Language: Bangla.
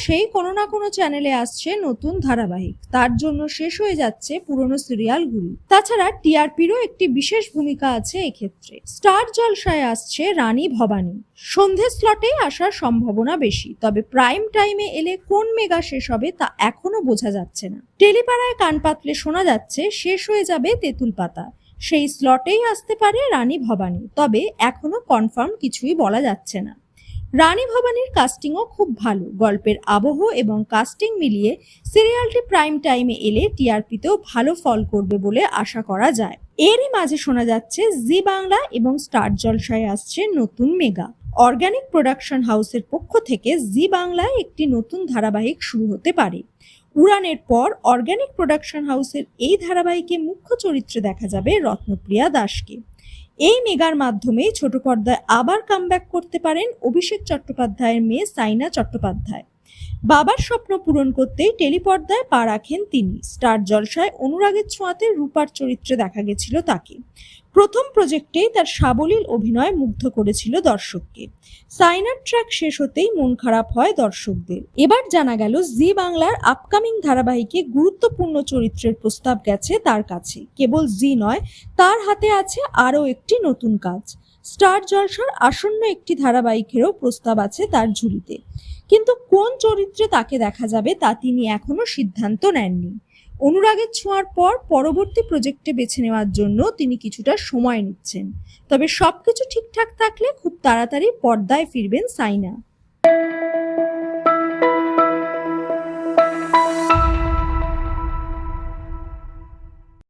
মাসেই কোনো না কোনো চ্যানেলে আসছে নতুন ধারাবাহিক। তার জন্য শেষ হয়ে যাচ্ছে পুরনো সিরিয়ালগুলি তাছাড়া টিআরপিরও একটি বিশেষ ভূমিকা আছে এক্ষেত্রে। স্টার জলসায় আসছে রানী ভবানী। সন্ধে স্লটেই আসার সম্ভাবনা বেশি, তবে প্রাইম টাইমে এলে কোন মেগা শেষ হবে তা এখনও বোঝা যাচ্ছে না। টেলিপাড়ায় কান পাতলে শোনা যাচ্ছে, শেষ হয়ে যাবে তেঁতুল পাতা। সেই স্লটেই আসতে পারে রানী ভবানী, তবে এখনও কনফার্ম কিছুই বলা যাচ্ছে না। রানী ভবানীর কাস্টিংও খুব ভালো। গল্পের আবহ এবং কাস্টিং মিলিয়ে সিরিয়ালটি প্রাইম টাইমে এলে টিআরপিতেও ভালো ফল করবে বলে আশা করা যায়। এরই মাঝে শোনা যাচ্ছে জি বাংলা এবং স্টার জলসায় আসছে নতুন মেগা। অর্গানিক প্রোডাকশন হাউসের পক্ষ থেকে জি বাংলায় একটি নতুন ধারাবাহিক শুরু হতে পারে। উড়ানের পর অর্গ্যানিক প্রোডাকশন হাউসের এই ধারাবাহিকে মুখ্য চরিত্রে দেখা যাবে রত্নপ্রিয়া দাসকে এই মেগার মাধ্যমে ছোট পর্দায় আবার কামব্যাক করতে পারেন অভিষেক চট্টোপাধ্যায়ের মেয়ে সাইনা চট্টোপাধ্যায়। বাবার স্বপ্ন পূরণ করতেই টেলিপর্দায় পা রাখেন তিনি। স্টার জলসায় অনুরাগের ছোঁয়াতে রূপার চরিত্রে দেখা গেছিল তাকে। প্রথম প্রজেক্টেই তার সাবলীল অভিনয় মুগ্ধ করেছিল দর্শককে। সাইনার ট্র্যাক শেষ হতেই মন খারাপ হয় দর্শকদের। এবার জানা গেল, জি বাংলার আপকামিং ধারাবাহিকে গুরুত্বপূর্ণ চরিত্রের প্রস্তাব গেছে তার কাছে। কেবল জি নয়, তার হাতে আছে আরও একটি নতুন কাজ। স্টার জলসার আসন্ন একটি ধারাবাহিকেরও প্রস্তাব আছে তার ঝুলিতে। কিন্তু কোন চরিত্রে তাকে দেখা যাবে তা তিনি এখনও সিদ্ধান্ত নেননি। অনুরাগের ছোঁয়ার পর পরবর্তী প্রজেক্টে বেছে নেওয়ার জন্য তিনি কিছুটা সময় নিচ্ছেন। তবে সবকিছু ঠিকঠাক থাকলে খুব তাড়াতাড়ি পর্দায় ফিরবেন সাইনা।